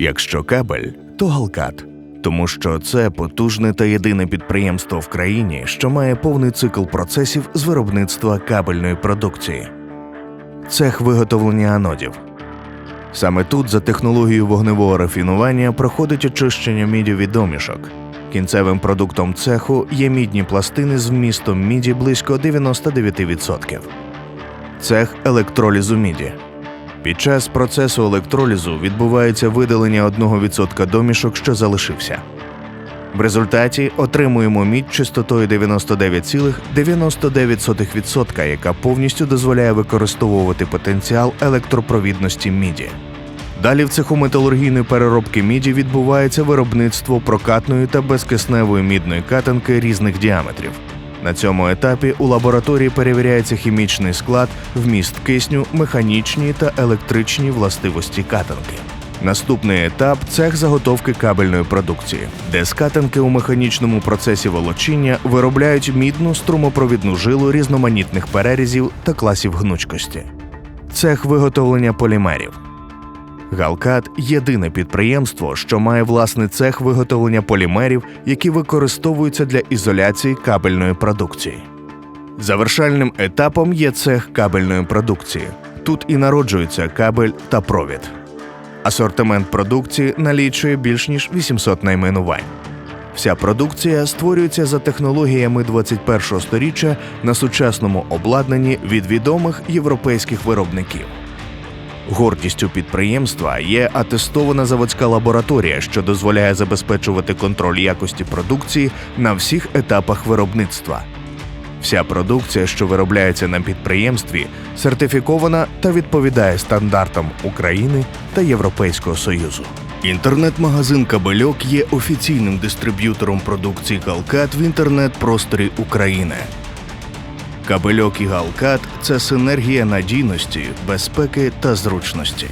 Якщо кабель, то Галкат. Тому що це потужне та єдине підприємство в країні, що має повний цикл процесів з виробництва кабельної продукції. Цех виготовлення анодів. Саме тут, за технологією вогневого рафінування, проходить очищення міді від домішок. Кінцевим продуктом цеху є мідні пластини з вмістом міді близько 99%. Цех електролізу міді. Під час процесу електролізу відбувається видалення 1% домішок, що залишився. В результаті отримуємо мідь частотою 99,99%, яка повністю дозволяє використовувати потенціал електропровідності міді. Далі в цеху металургійної переробки міді відбувається виробництво прокатної та безкисневої мідної катанки різних діаметрів. На цьому етапі у лабораторії перевіряється хімічний склад, вміст кисню, механічні та електричні властивості катанки. Наступний етап цех заготовки кабельної продукції, де з катанки у механічному процесі волочіння виробляють мідну струмопровідну жилу різноманітних перерізів та класів гнучкості. Цех виготовлення полімерів. Галкат єдине підприємство, що має власний цех виготовлення полімерів, які використовуються для ізоляції кабельної продукції. Завершальним етапом є цех кабельної продукції. Тут і народжується кабель та провід. Асортимент продукції налічує більш ніж 800 найменувань. Вся продукція створюється за технологіями 21-го сторіччя на сучасному обладнанні від відомих європейських виробників. Гордістю підприємства є атестована заводська лабораторія, що дозволяє забезпечувати контроль якості продукції на всіх етапах виробництва. Вся продукція, що виробляється на підприємстві, сертифікована та відповідає стандартам України та Європейського Союзу. Інтернет-магазин Кабельок є офіційним дистриб'ютором продукції Галкат в інтернет-просторі України. Кабельок і Галкат це синергія надійності, безпеки та зручності.